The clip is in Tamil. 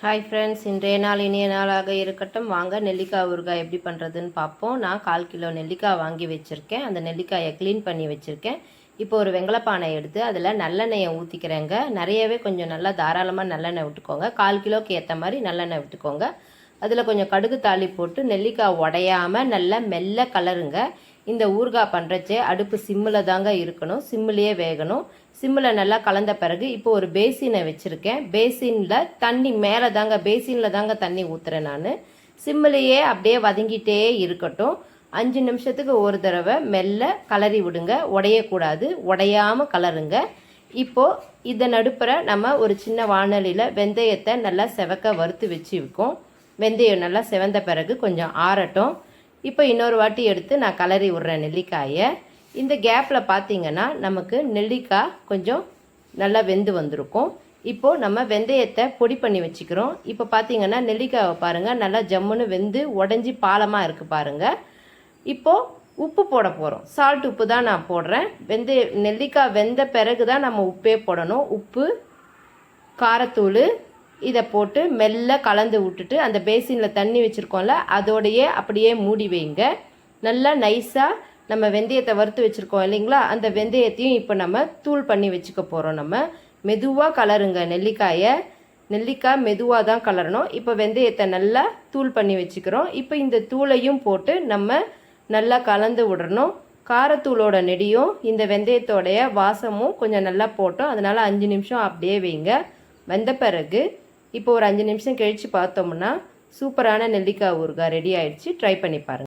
ஹாய் ஃப்ரெண்ட்ஸ் இன்றைய நாள் இனிய நாளாக இருக்கட்டும். வாங்க நெல்லிக்காய் ஊறுகாய் எப்படி பண்ணுறதுன்னு பார்ப்போம். நான் கால் கிலோ நெல்லிக்காய் வாங்கி வச்சுருக்கேன். அந்த நெல்லிக்காயை க்ளீன் பண்ணி வச்சுருக்கேன். இப்போ ஒரு வெங்கலப்பானை எடுத்து அதில் நல்லெண்ணெயை ஊற்றிக்கிறேங்க நிறையவே கொஞ்சம் நல்லா தாராளமாக நல்லெண்ணெய் விட்டுக்கோங்க. கால் கிலோக்கு ஏற்ற மாதிரி நல்லெண்ணெய் விட்டுக்கோங்க. அதில் கொஞ்சம் கடுகு தாளி போட்டு நெல்லிக்காய் உடையாமல் நல்லா மெல்ல கலருங்க. இந்த ஊறுகாய் பண்ணுறச்சே அடுப்பு சிம்மில் தாங்க இருக்கணும் சிம்மிலேயே வேகணும். சிம்மில் நல்லா கலந்த பிறகு இப்போ ஒரு பேசினை வச்சுருக்கேன். பேசினில் தண்ணி மேலே தாங்க பேசினில் தாங்க தண்ணி ஊற்றுறேன் நான். சிம்மிலேயே அப்படியே வதங்கிட்டே இருக்கட்டும். அஞ்சு நிமிஷத்துக்கு ஒரு தடவை மெல்ல கலரி விடுங்க. உடையக்கூடாது. உடையாமல் கலருங்க. இப்போது இதை நடுப்புற நம்ம ஒரு சின்ன வானொலியில் வெந்தயத்தை நல்லா செவக்க வறுத்து வச்சுக்கோம் வெந்தயம் நல்லா செவந்த பிறகு கொஞ்சம் ஆறட்டும். இப்போ இன்னொரு வாட்டி எடுத்து நான் கலரி விட்றேன் நெல்லிக்காயை. இந்த கேப்பில் பார்த்தீங்கன்னா நமக்கு நெல்லிக்காய் கொஞ்சம் நல்லா வெந்து வந்திருக்கும். இப்போது நம்ம வெந்தயத்தை பொடி பண்ணி வச்சுக்கிறோம். இப்போ பார்த்தீங்கன்னா நெல்லிக்காயை பாருங்கள் நல்லா ஜம்முன்னு வெந்து உடஞ்சி பாலமாக இருக்குது பாருங்கள் இப்போது உப்பு போட போகிறோம் சால்ட் உப்பு தான் நான் போடுறேன். வெந்தய நெல்லிக்காய் வெந்த பிறகு தான் நம்ம உப்பே போடணும். உப்பு காரத்தூள் இதை போட்டு மெல்ல கலந்து விட்டுட்டு அந்த பேசினில் தண்ணி வச்சுருக்கோம்ல அதோடையே அப்படியே மூடி வைங்க. நல்லா நைஸாக நம்ம வெந்தயத்தை வறுத்து வச்சுருக்கோம் இல்லைங்களா? அந்த வெந்தயத்தையும் இப்போ நம்ம தூள் பண்ணி வச்சுக்க போகிறோம் நம்ம. மெதுவாக கலருங்க நெல்லிக்காயை. நெல்லிக்காய் மெதுவாக தான் கலரணும். இப்போ வெந்தயத்தை நல்லா தூள் பண்ணி வச்சுக்கிறோம். இப்போ இந்த தூளையும் போட்டு நம்ம நல்லா கலந்து விடணும். காரத்தூளோட நெடியும் இந்த வெந்தயத்தோடைய வாசமும் கொஞ்சம் நல்லா போட்டோம். அதனால் அஞ்சு நிமிஷம் அப்படியே வைங்க. வந்த பிறகு இப்போ ஒரு அஞ்சு நிமிஷம் கழித்து பார்த்தோம்னா சூப்பரான நெல்லிக்காய் ஊறுகாய் ரெடி ஆயிடுச்சு. ட்ரை பண்ணி பாருங்கள்